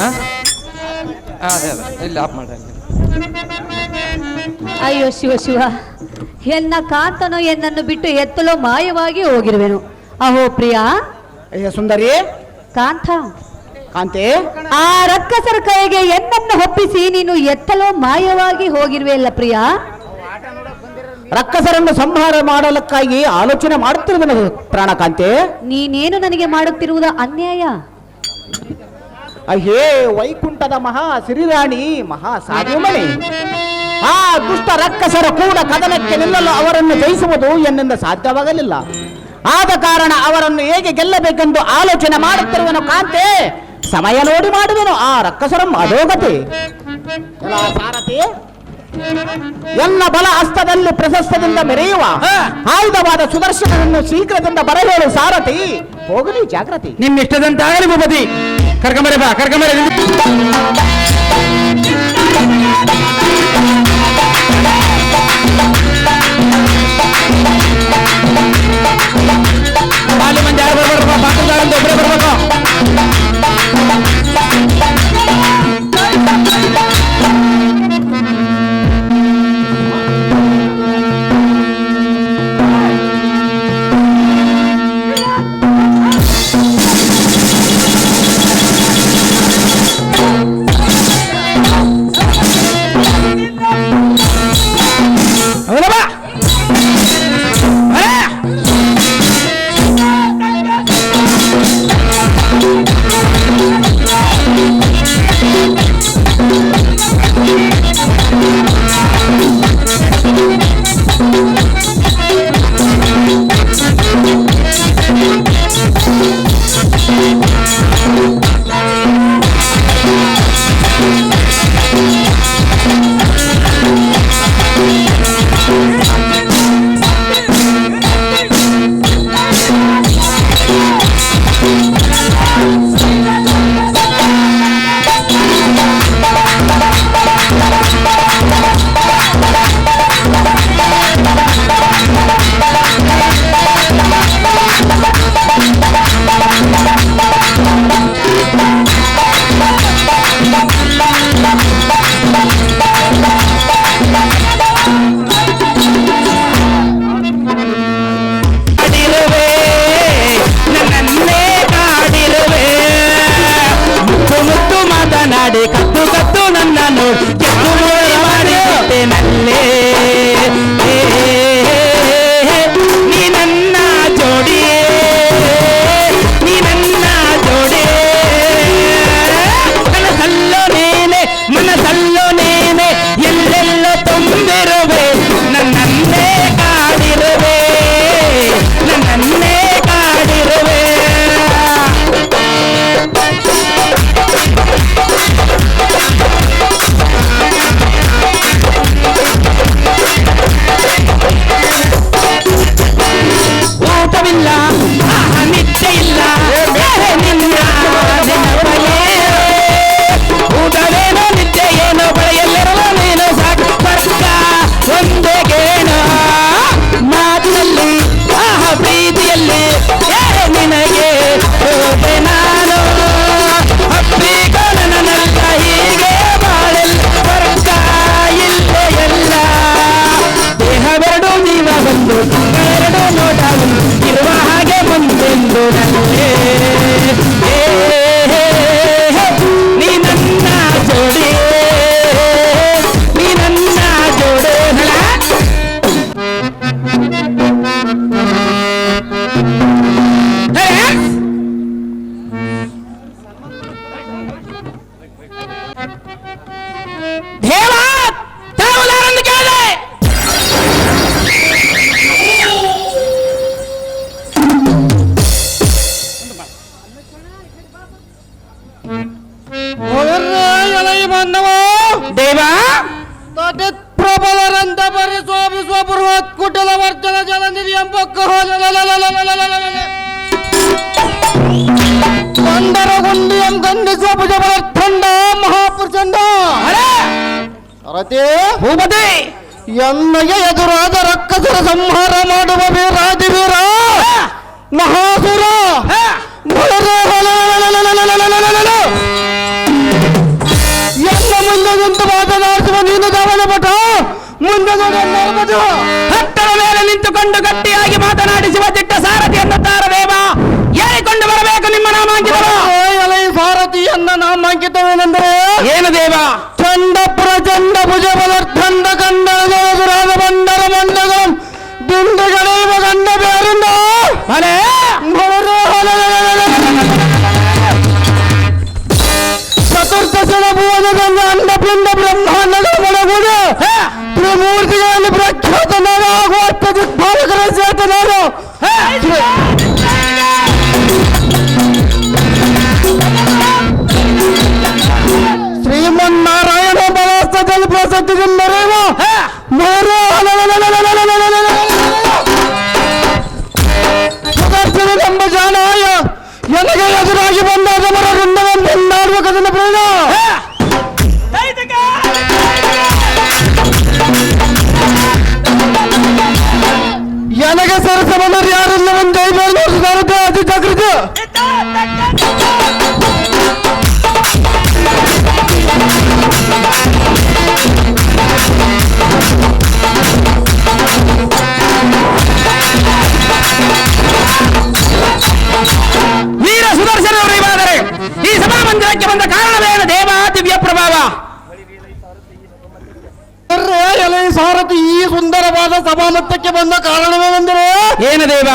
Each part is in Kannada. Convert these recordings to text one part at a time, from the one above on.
ಹಾ? ಅದೇ ಅದೇ. ಇಲ್ಲಿ ಆಫ್ ಮಾಡ್ರಿ ಅಯ್ಯೋ ಶಿವ ಶಿವ. ಎನ್ನ ಕಾಂತನು ಎನ್ನನ್ನು ಬಿಟ್ಟು ಎತ್ತಲು ಮಾಯವಾಗಿ ಹೋಗಿರುವೆನು. ಅಹೋ ಪ್ರಿಯ. ಅಯ್ಯ ಸುಂದರಿ. ಕಾಂತ. ಕಾಂತೆ. ಆ ರಕ್ಕಸರ ಕೈಗೆ ಎನ್ನನ್ನು ಒಪ್ಪಿಸಿ ನೀನು ಎತ್ತಲು ಮಾಯವಾಗಿ ಹೋಗಿರುವೆ ಅಲ್ಲ ಪ್ರಿಯ. ರಕ್ಕಸರನ್ನು ಸಂಹಾರ ಮಾಡಲಕ್ಕಾಗಿ ಆಲೋಚನೆ ಮಾಡುತ್ತಿರುವ ಪ್ರಾಣ ಕಾಂತಿ. ನೀನೇನು ನನಗೆ ಮಾಡುತ್ತಿರುವುದು ಅನ್ಯಾಯ? ಅಯ್ಯೇ ವೈಕುಂಠದ ಮಹಾ ಸಿರಿರಾಣಿ ಮಹಾ ಸಾಧುಮಣಿ ಆ ದುಷ್ಟ ರಕ್ಕಸರ ಕೂಡ ಕದನಕ್ಕೆ ನಿಲ್ಲಲು ಅವರನ್ನು ಜಯಿಸುವುದು ಎನ್ನಿಂದ ಸಾಧ್ಯವಾಗಲಿಲ್ಲ. ಆದ ಕಾರಣ ಅವರನ್ನು ಹೇಗೆ ಗೆಲ್ಲಬೇಕೆಂದು ಆಲೋಚನೆ ಮಾಡುತ್ತಿರುವನು ಕಾಂತೆ. ಸಮಯ ನೋಡಿ ಮಾಡುವೆನು ಆ ರಕ್ಕಸರ ಅಧೋಗತಿ. ಎಲ್ಲ ಸಾರಥಿ ಎಲ್ಲ ಬಲ ಹಸ್ತದಲ್ಲಿ ಪ್ರಶಸ್ತದಿಂದ ಮೆರೆಯುವ ಆಯುಧವಾದ ಸುದರ್ಶನವನ್ನು ಶೀಘ್ರದಿಂದ ಬರಲೇಳು ಸಾರಥಿ. ಹೋಗಲಿ ಜಾಗೃತಿ ನಿಮ್ಮಿಷ್ಟದಂತಾಗಲಿ ಭೂಪತಿ. ಕರ್ಕೊಂಬರಿ ಬಾ ಕರ್ಕೊಂಬರಿ ಬಾಲಿ ಮಂದಿ ಯಾರು ಬರ್ಬಾರ್ದು ಬಾಕಲ್ದಾರಂತ ಒಬ್ಬರೇ ಬರ್ಬೇಕು ಸಂಹಾರ ಮಾಡುವ ವೀರಾದಿವೀರ ಮಹಾಸುರ ಎಲ್ಲ ಮುಂದೆ ನಿಂತು ಮಾತನಾಡಿಸುವ ನೀನು ದಾವಣ ಪಟ ಮುಂದೆ ಹತ್ತರ ಮೇಲೆ ನಿಂತುಕೊಂಡು ಗಟ್ಟಿಯಾಗಿ ಮಾತನಾಡಿಸುವ ದಿಟ್ಟ ಸಾರಥಿ ಎನ್ನುತ್ತಾರೆ ಅಂಡಪಿಂಡ ಬ್ರಹ್ಮಾಂಡಗಳ ಒಳಗೂಡಿ ತ್ರಿಮೂರ್ತಿಗಳಲ್ಲಿ ಪ್ರಖ್ಯಾತ ನಾನು ಆಗುವ ದಿಗ್ಭಾಲಕರ ಸೇತ ನಾನು ಶ್ರೀಮನ್ನಾರಾಯಣ ಬಲಾಸ್ತದಲ್ಲಿ ಪ್ರಸಿದ್ಧಿ ಮರೆಯುವ ಸುದರ್ಶನವೆಂಬ ಸರಸವನ್ನರು ಯಾರೆಲ್ಲವನ್ನು ಜೈಬೇಲ್ ನೋಡಿದಾರದೆ ಅತಿ ಜಾಗೃತಿ ವೀರ ಸುದರ್ಶನವರು ಇವಾದರೆ ಈ ಸಭಾ ಮಂದಿರಕ್ಕೆ ಬಂದ ಕಾರಣವೇನು ದೇವ ದಿವ್ಯ ಪ್ರಭಾವ ಎಲೆ ಸಾರಥಿ ಈ ಸುಂದರವಾದ ಸಭಾಮಟ್ಟಕ್ಕೆ ಬಂದ ಕಾರಣವೇನೆಂದರೆ ಏನು ದೇವ?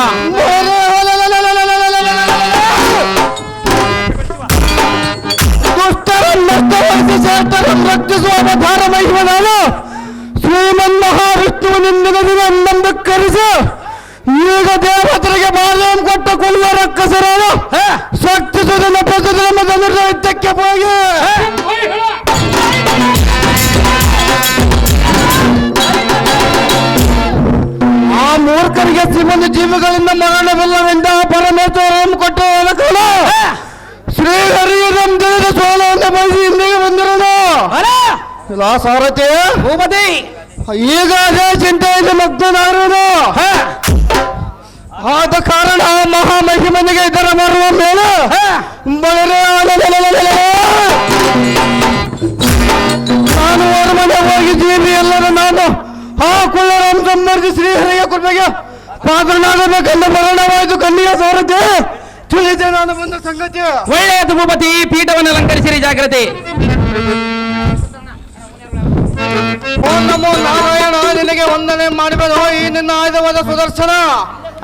ದುಷ್ಟರನ್ನರ್ಥವಹಿಸಿ ಶ್ರೇಷ್ಠರನ್ನು ರಕ್ಷಿಸುವ ಅವತಾರ ಮಹಿಮ ನಾನು. ಶ್ರೀಮನ್ ಮಹಾವಿಷ್ಣುವಿನಿಂದ ದಿನ ಕರೆಸು. ಈಗ ದೇವತರಿಗೆ ಬಾಲ್ಯಂ ಕೊಟ್ಟ ಕುಳಿಯ ರಕ್ಕಸರಾದ ಶಕ್ತಿ ಸುಧನ ಪ್ರಸುಧನ ಧನುರ್ದೈತ್ಯಕ್ಕೆ ಹೋಗಿ. ಶ್ರೀಮಂತ ಜೀವಿಗಳಿಂದ ಮರಣವಿಲ್ಲವೆಂದ ಪರಮೇಶ್ವರನ್ನು ಕೊಟ್ಟ ಕಾಲ ಶ್ರೀಹರಿಯಂ ತಿಳಿದ ಸೋಲವನ್ನು ಬಯಸಿ ಇಲ್ಲಿಗೆ ಬಂದಿರೋದು. ಇಲ್ಲ ಸಾರಥಿ ಭೂಪತಿ. ಈಗ ಅದೇ ಚಿಂತೆಯಿಂದ ಹಾ. ಆದ ಕಾರಣ ಮಹಾಮಹಿಮನಿಗೆ ಇದರ ಬರುವ ಮೇಲೆ ನಾನು ಅವರ ಮನೆ ಹೋಗಿ ಜೀವಿ ಎಲ್ಲರೂ ನಾನು ಆ ಕುಳ್ಳರಾಮ್ ಶ್ರೀ ಶ್ರೀಹರಿಯ ಕೃಪೆಗೆ ಪಾತ್ರನಾಗಬೇಕೆಂದು ಮರಣವಾಯಿತು ಕಣ್ಣಿಯ ಸಾರತೆ ತಿಳಿದೆ ನಾನು ಬಂದ ಸಂಗತಿ. ಒಳ್ಳೆಯದು ಭೂಪತಿ ಪೀಠವನ್ನು ಅಲಂಕರಿಸಿರಿ ಜಾಗ್ರತೆ. ಓಂ ನಮೋ ನಾರಾಯಣ ನಿನಗೆ ವಂದನೆ ಮಾಡಿಬರು ಈ ನಿನ್ನ ಆಯುಧವಾದ ಸುದರ್ಶನ.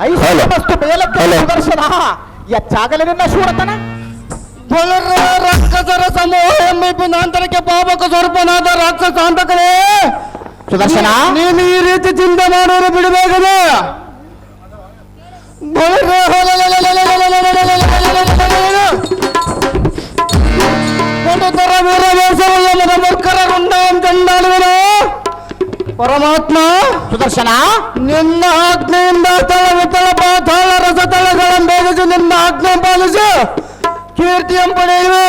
ಐಶ್ವರ್ಯದಷ್ಟು ಮೇಲಕ್ಕೆ ಸುದರ್ಶನ. ಎಚ್ಚಾಗಲಿ ನಿನ್ನ ಶೂರತನ. ಬಲರ ರಾಕ್ಷಸರ ಸಮೂಹ ಎಂಬ ನಂತರಕ್ಕೆ ಪಾಪಕ ಸ್ವರೂಪನಾದ ರಾಕ್ಷಸ ಅಂತಕರೇ ಸುದರ್ಶನ. ನೀನು ಈ ರೀತಿ ಚಿಂತೆ ಮಾಡೋರು ಬಿಡಬೇಕದೆ. ಪರಮಾತ್ಮ ಸುದರ್ಶನ. ನಿನ್ನ ಆಜ್ಞೆಯಿಂದ ತಳ ವಿತಳ ಪಾತಾಳ ರಸತಳಗಳನ್ನು ಬೇಗಿಸಿ ನಿನ್ನ ಆಜ್ಞೆ ಪಾಲಿಸಿ ಕೀರ್ತಿಯಂ ಪಡೆಯುವೆ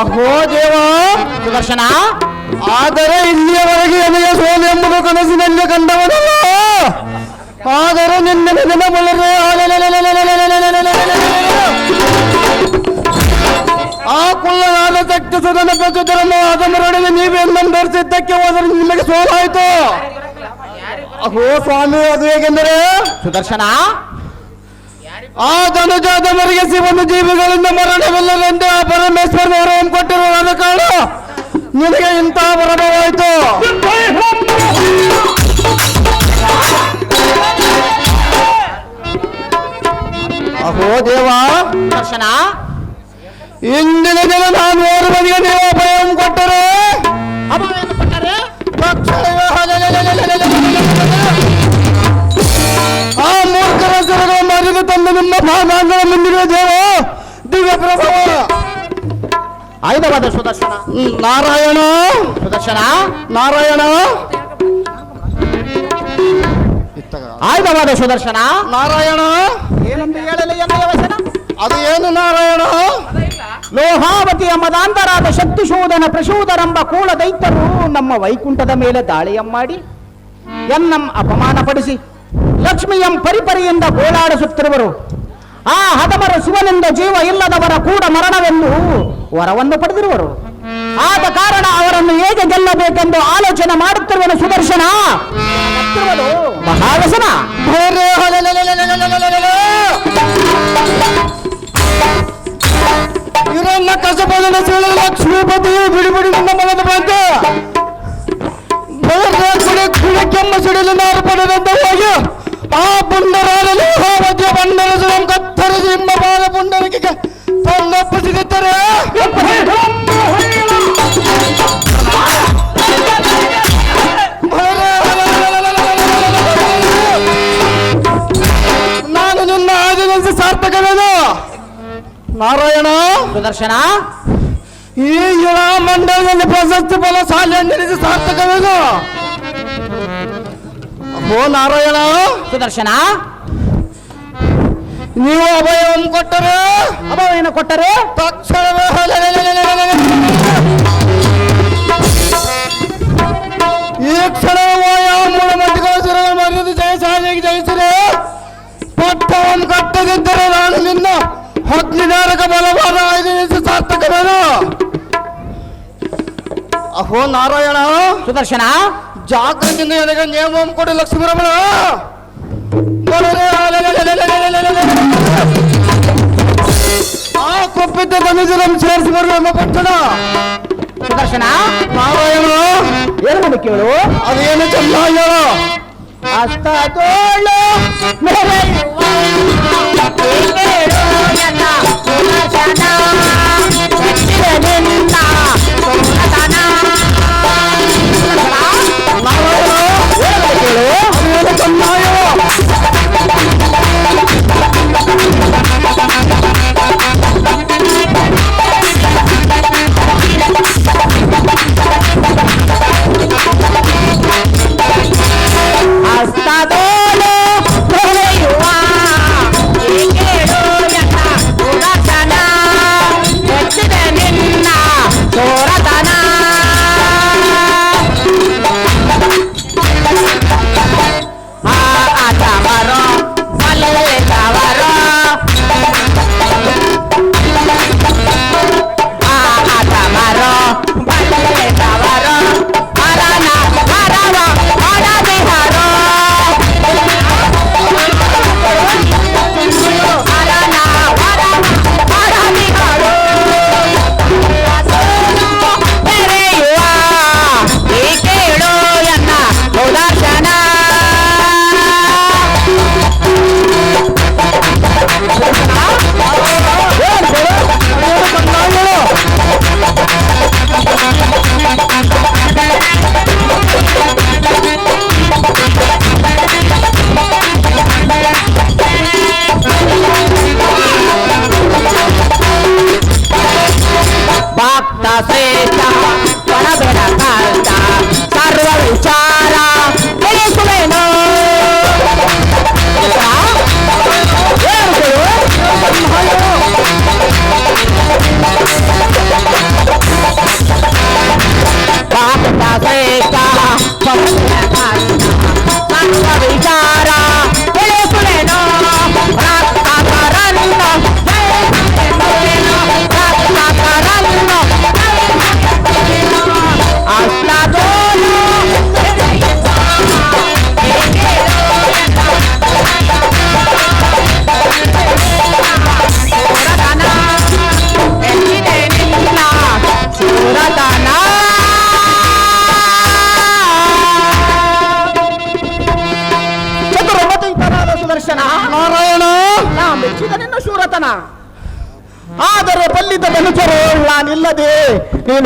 ಅಹೋ ದೇವ. ಸುದರ್ಶನ. ಆದರೆ ಇಲ್ಲಿಯವರೆಗೆ ನನಗೆ ಸೋಲು ಎಂಬುದು ಕನಸಿನಲ್ಲಿ ಕಂಡವನಲ್ಲ ಆದರೆ ನಿನ್ನ ದಿನ ಬಳ್ಳರೆ ಆ ಕುಳ್ಳನಾದ ಶಕ್ತಿ ಸದನ ಪ್ರಚುತರನ್ನು ಅದನ್ನರೊಡನೆ ನೀವೇ ನಮ್ಮ ಧರಿಸಿದ್ದಕ್ಕೆ ಹೋದರೆ ನಿಮಗೆ ಸೋಲಾಯಿತು ಅಹೋ ಸ್ವಾಮಿ ಅದು ಹೇಗೆಂದರೆ ಸುದರ್ಶನ ಆ ಧನುಜಾದವರಿಗೆ ಶಿವನ ಜೀವಿಗಳಿಂದ ಮರಣವಿಲ್ಲವೆಂದು ಆ ಪರಮೇಶ್ವರ ಕೊಟ್ಟಿರುವ ಕಾರಣ ನಿನಗೆ ಇಂತಹ ವರವಾಯಿತು ಅಹೋ ದೇವ. ದರ್ಶನ. ಇಂದಿನ ದಿನ ನಾನು ಓರ್ವನಿಗೆ ದೇವ ಭಯಂ ಕೊಟ್ಟರೆ. ಆ ಮೂರ್ಖರ ಸರಗಳ ಮರಿದು ತಂದು ನಿಮ್ಮ ಭಾಗಾಂಗಗಳ ಮುಂದಿರುವ ದೇವ. ದಿವ್ಯ ಪ್ರಭಾವ. ಆಯುಧವಾದ ಸುದರ್ಶನ. ನಾರಾಯಣ. ಸುದರ್ಶನ. ನಾರಾಯಣ. ಆಯುಧವಾದ ಸುದರ್ಶನ. ನಾರಾಯಣ. ಏನಂತ ಹೇಳಲಿ ವಚನ? ಅದು ಏನು ನಾರಾಯಣ? ಲೋಹಾವತಿಯ ಮದಾಂತರಾದ ಶಕ್ತಿಶೂದನ ಪ್ರಶೂದರೆಂಬ ಕೂಳ ದೈತ್ಯರು ನಮ್ಮ ವೈಕುಂಠದ ಮೇಲೆ ದಾಳಿಯಮ್ಮಾಡಿ ಎನ್ನಂ ಅಪಮಾನಪಡಿಸಿ ಲಕ್ಷ್ಮಿಯಂ ಪರಿಪರಿಯಿಂದ ಗೋಳಾಡಿಸುತ್ತಿರುವರು. ಆ ಹದಮರ ಶಿವನಿಂದ ಜೀವ ಇಲ್ಲದವರ ಕೂಡ ಮರಣವೆಂದು ವರವನ್ನು ಪಡೆದಿರುವರು. ಆದ ಕಾರಣ ಅವರನ್ನು ಹೇಗೆ ಗೆಲ್ಲಬೇಕೆಂದು ಆಲೋಚನೆ ಮಾಡುತ್ತಿರುವನು ಸುದರ್ಶನ. ಮಹಾವಸನ ಇವರೆಲ್ಲ ಕಸಬದನ ಸೇಳಲು ಲಕ್ಷ್ಮೀಪತಿಯು ಬಿಡಿ ಬಿಡಿ ನಮ್ಮ ಮನದ ಬಂತು ಬೆಳಗ್ಗೆ ಕುಡಿ ಕೆಮ್ಮ ಸಿಡಿಲಿನ ಹೋಗಿ, ಆ ಪುಂಡರಾಡಲು ಮಧ್ಯ ಬಂಡರ ಕತ್ತರಿಸಿ ನಿಮ್ಮ ಬಾಲ ಪುಂಡರಿಗೆ ತನ್ನೊಪ್ಪಿಸಿರುತ್ತಾರೆ ನಾನು ನಿನ್ನ ಆದಿನಿಸಿ ಸಾರ್ಥಕವೇನು? ನಾರಾಯಣ? ಸುದರ್ಶನ? ಈ ಯುವ ಮಂಡಲದಲ್ಲಿ ಪ್ರಶಸ್ತಿ ಫಲ ಸಾಲ ನಿಲ್ಲಿಸಿ ಸಾರ್ಥಕವೇನು? ಓ ನಾರಾಯಣ? ಸುದರ್ಶನ? ನೀವು ಅಭಯವನ್ನು ಕೊಟ್ಟರು? ಅಭಯವನ್ನು ಕೊಟ್ಟರೆ? ತಕ್ಷಣವೇ ಈ ಕ್ಷಣ ಮೂಲ ಮಟ್ಟಿಗಳ ಸಿರಗಳ ಮರ್ಯಾದೆ ಜಯಸಾಲಿಗೆ ಜಯಿಸಿರೆ. ಪಟ್ಟವನ್ನು ಕಟ್ಟದಿದ್ದರೆ ನಾನು ನಿನ್ನ ಹದಿನಾರಕ ಬಲವಾದ ಐದು ಸಾರ್ಥಕವೇನು ಅಹೋ ನಾರಾಯಣ. ಸುದರ್ಶನ. ಜಾಗೃತಿಯಿಂದ ನನಗೆ ನೇಮಂ ಕೊಡಿ ಲಕ್ಷ್ಮೀರಮಣ. ಆ ಕೊಪ್ಪಿದ್ದ ಧನುಜರಂ ಸೇರಿಸಿ ಬರುವ ಎಂಬ ಪಟ್ಟಣ ಸುದರ್ಶನ ನಾರಾಯಣ ಏನು ಮಾಡಿ ಕೇಳು ಅದೇನು ಚೆನ್ನಾಗಿ ಹೇಳು ಹಸ್ತ ತೋಳು ಮೆರೆಯುವ ಕೇಳು ಎನ್ನ ಸುದರ್ಶನ.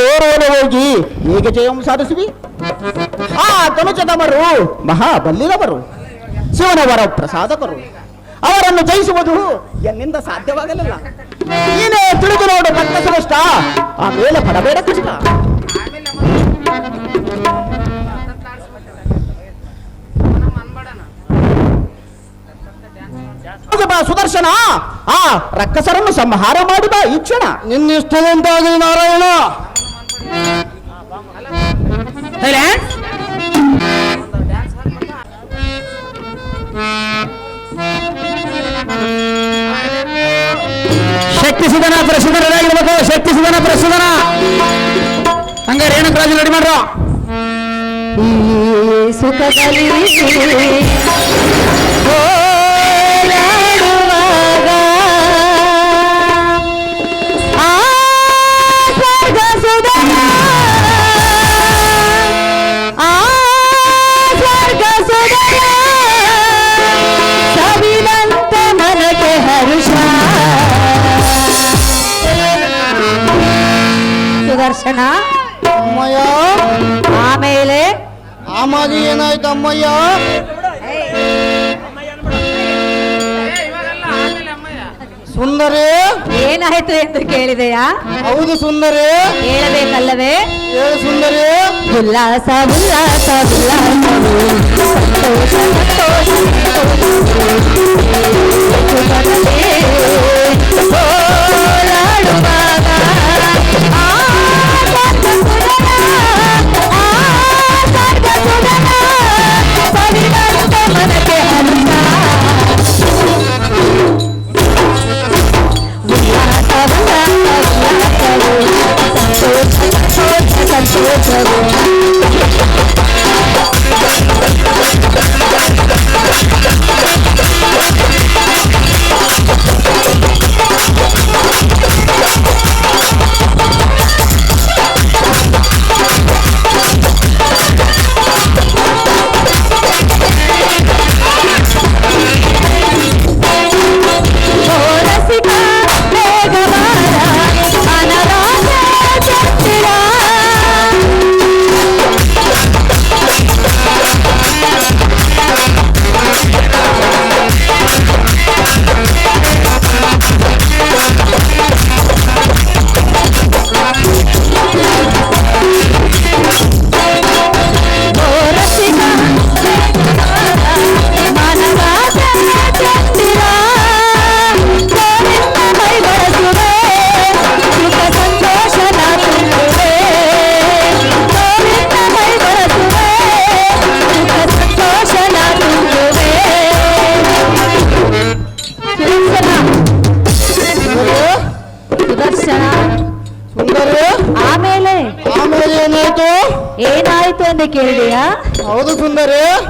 ನೀನು ಹೋಗಿ ಈಗ ಜಯಂ ಸಾಧಿಸುವಿ. ಆ ತನುಜದವರು ಮಹಾಬಲ್ಲಿದವರು ಶಿವನವರ ಪ್ರಸಾದಕರು, ಅವರನ್ನು ಜಯಿಸುವುದು ಎನ್ನಿಂದ ಸಾಧ್ಯವಾಗಲಿಲ್ಲ. ನೀನೇ ತಿಳಿದು ನೋಡು ಭಕ್ತ ಶ್ರೇಷ್ಠ ಆಮೇಲೆ ಪಡಬೇಡ ಕೃಷ್ಣ ಸುದರ್ಶನ. ಆ ರಕ್ಕಸರನ್ನು ಸಂಹಾರ ಮಾಡಿದ ಈ ಕ್ಷಣ ನಿನ್ನಿಷ್ಟದಂತಾಗಲಿ ನಾರಾಯಣ. ಶಕ್ತಿ ಸುಧನ ಪ್ರಸುಧನ ಆಗಿರ್ಬೇಕು ಶಕ್ತಿ ಸುಧನ ಪ್ರಸುಧನ ಹಂಗ ರೇಣುಕ ರಾಜು ರೆಡಿ ಮಾಡ್ರು ಈ ಸುಖದಲ್ಲಿ ಆಮಾಗಿ ಏನಾಯ್ತು ಅಮ್ಮಯ್ಯ ಸುಂದರಿ ಏನಾಯ್ತು ಎಂದು ಕೇಳಿದೆಯಾ ಹೌದು ಸುಂದರಿ ಹೇಳಬೇಕಲ್ಲವೇ ಹೇಳು ಸುಂದರಿ ಉಲ್ಲಾಸ ಉಲ್ಲಾಸ ಉಲ್ಲಾಸ ಸಂತೋಷ ಸಂತೋಷ ಓಲಾಡುವಾಗ ಸಂತೋಷ ಸಂತೋಷ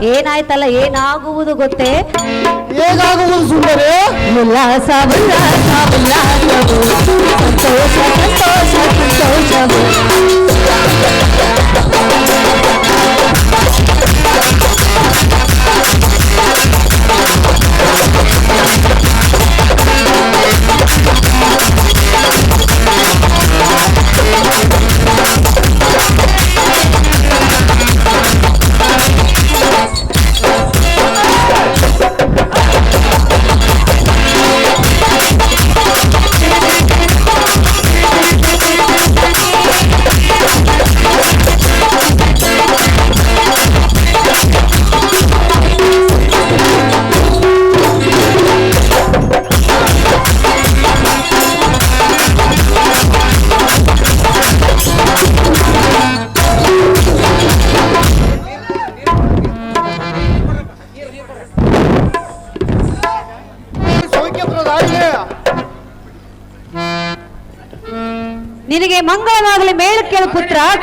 ಏನಾಯ್ತಲ್ಲ ಏನಾಗುವುದು ಗೊತ್ತೇ ಹೇಗಾಗುವುದು ಸುಂದರಿ ಉಲ್ಲಾಸ ಉಲ್ಲಾಸ ಉಲ್ಲಾಸವು ಸಂತೋಷ ಸಂತೋಷ ಸಂತೋಷವು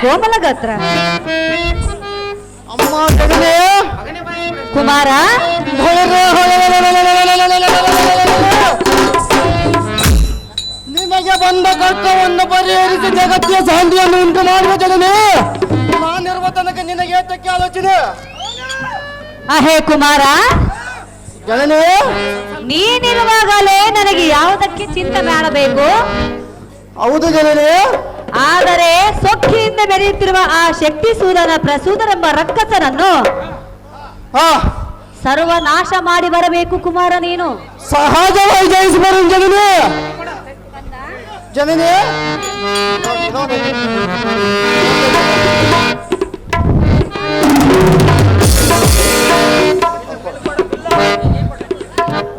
ಕೋಮಲ ಗಾತ್ರ ಅಮ್ಮ ಕುಮಾರ. ನಿಮಗೆ ಬಂದ ಕಷ್ಟವನ್ನು ಪರಿಹರಿಸಿ ಜಗತ್ತಿನ ಶಾಂತಿಯನ್ನು ಉಂಟು ಮಾಡುವ ಜನನೇ ನಾನಿರುವ ತನಕ ನಿನಗೆ ಏತಕ್ಕೆ ಆಲೋಚನೆ? ಅಹೇ ಕುಮಾರ. ಜನನೇ ನೀನಿರುವಾಗಲೇ ನನಗೆ ಯಾವುದಕ್ಕೆ ಚಿಂತೆ ಮಾಡಬೇಕು ಹೌದು ಜನನೇ ಆದರೆ ಸೊಕ್ಕಿಯಿಂದ ಬೆರೆಯುತ್ತಿರುವ ಆ ಶಕ್ತಿ ಸೂರನ ಪ್ರಸೂದನೆಂಬ ರಕ್ಕಸನನ್ನು ಸರ್ವ ನಾಶ ಮಾಡಿ ಬರಬೇಕು ಕುಮಾರ ನೀನು. ಸಹಜವಾಗಿ ಜಯಿಸಿ ಬರು ಜನನಿ. ಜನನೇ.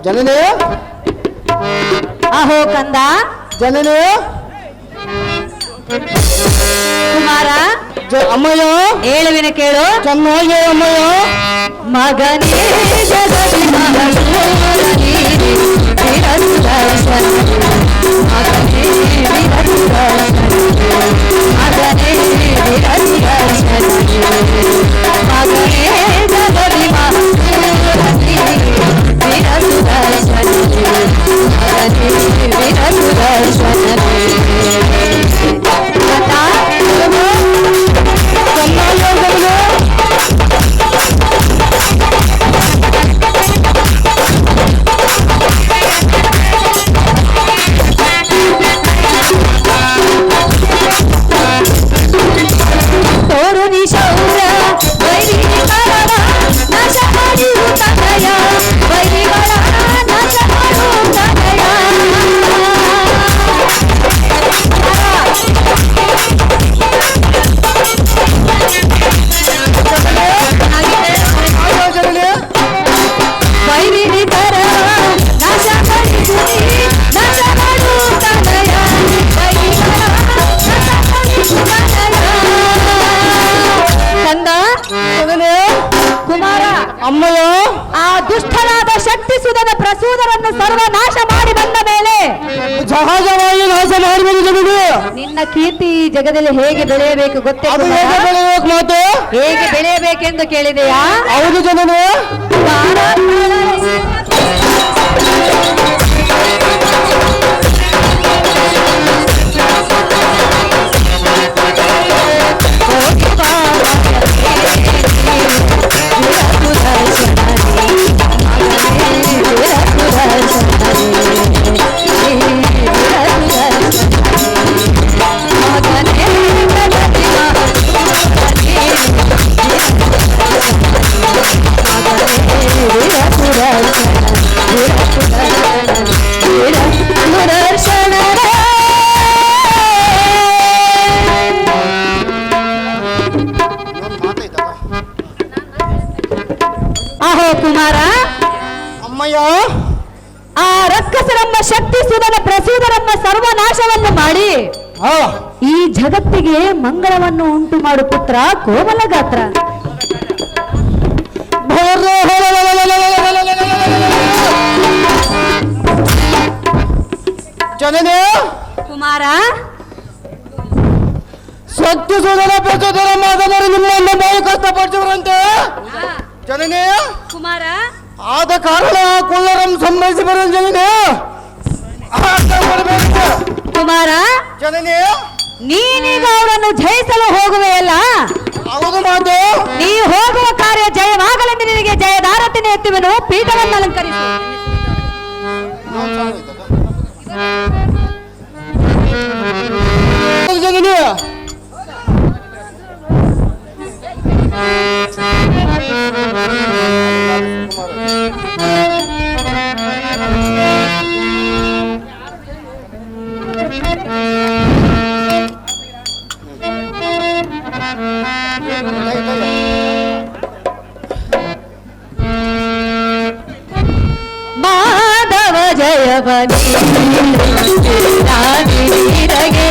ಜನನೇ. ಅಹೋ ಕಂದ. ಜನನೇ. ಕುಮಾರ ಅಮ್ಮಯ್ಯ ಏಳುವಿನ ಕೇಳು ಚೆನ್ನಾಗಿ ಅಮ್ಮಯ್ಯ ಮಗನೇ ಜಗತ್ತಿನ Thank you. ಕೀರ್ತಿ ಈ ಜಗದಲ್ಲಿ ಹೇಗೆ ಬೆಳೆಯಬೇಕು ಗೊತ್ತೇ ಅದು ಹೇಗೆ ಮಾತು? ಹೇಗೆ ಬೆಳೆಯಬೇಕೆಂದು ಕೇಳಿದೆಯಾ? ಹೌದು ಜನರು. ಮಂಗಳವನ್ನು ಉಂಟು ಮಾಡು ಪುತ್ರ ಕೋಮಲ ಗಾತ್ರ. ಕುಮಾರ? ಸತ್ಯ ಸುಧನ ಪ್ರಚೋದನ ಮಾತನಾಡಿ ನಿಮ್ಮನ್ನು ಬಾಯಿ ಕಷ್ಟಪಡಿಸಿದ್ರಂತೆ ಜನನೇ? ಕುಮಾರ? ಆದ ಕಾರಣ ಕುಳ್ಳರಂ ಸಂಬಂಧಿಸಿ ಬರೋ ಜನನೇ. ಕುಮಾರ? ಜನನೇ? ನೀನೀಗ ಅವರನ್ನು ಜಯಿಸಲು ಹೋಗುವೆಯಲ್ಲ ಹೌದು ಮಾತು. ನೀ ಹೋಗುವ ಕಾರ್ಯ ಜಯವಾಗಲೆಂದು ನಿನಗೆ ಜಯದಾರತಿನ ಎತ್ತುವೆನು. ಪೀಠವನ್ನು ಅಲಂಕರಿಸು. ಜಯವನಿ ಎನ್ನಯ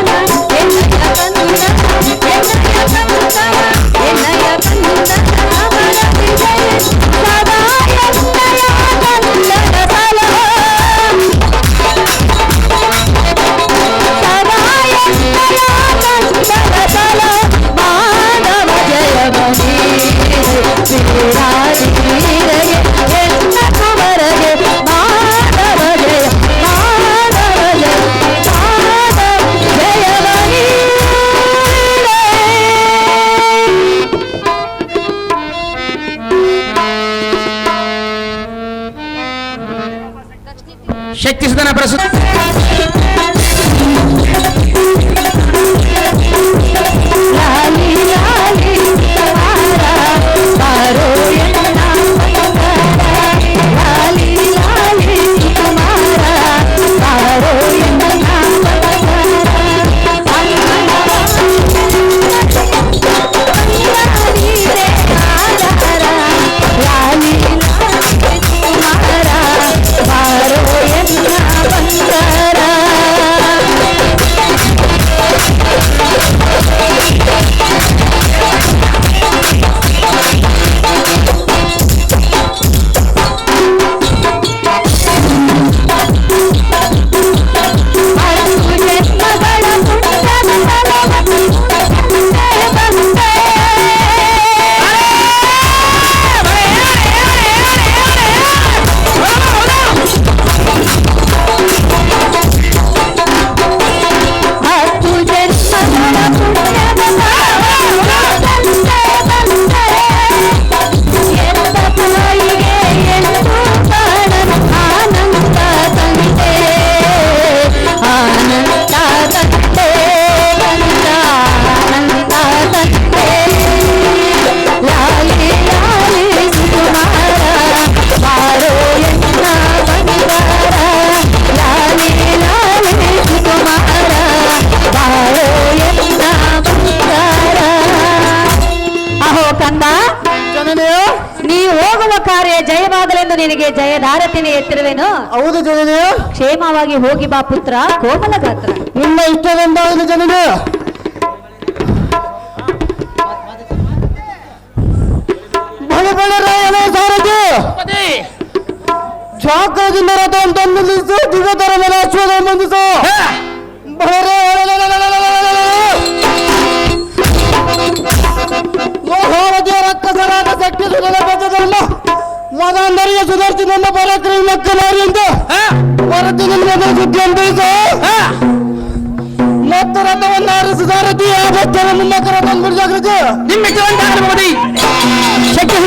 na ಜಯಧಾರತಿನಿ ಎತ್ತಿರುವೆನು? ಹೌದು ಜನನಿ. ಕ್ಷೇಮವಾಗಿ ಹೋಗಿ ಬಾ ಪುತ್ರ ಕೋಮಲ ಗಾತ್ರ. ನಿಮ್ಮ ಇಷ್ಟದಂತ ಹೌದು ಬಳಿ ಬಳಿ ರಾಯನ ಸಾರಥಿ. ಪತಿ ಚಾಕದಿಂದ ರಥವನ್ನು ತಂದು ನಿಲ್ಲಿಸು ದಿವ್ಯತರ ಮೇಲೆ ಅಶ್ವದ ಬಂಧಿಸು. ಹೇ, ಬರೆ ಮಹಾವತಿಯ ರಕ್ಕಸರಾದ ಶಕ್ತಿ ಸುಧನ ಪಂಚದಲ್ಲ ಮದಾಂಧರಿಗೆ ಸುಧಾರಿಸಿದ ಪರಾಕ್ರಮ ಮಕ್ಕಳಾರಿ ಅಂತ ನನ್ನ ಸುದ್ದಿ ಅಂತ ಹೇ. ಮತ್ತು ರಥವನ್ನು ಆರಿಸಿ ಸಾರಥಿ ಆ ಬಚ್ಚರ ಮುನ್ನಕ ರಥವನ್ನು ಬಿಡಿಸಾಗ್ರತೆ ನಿಮ್ಮ ಶಕ್ತಿ.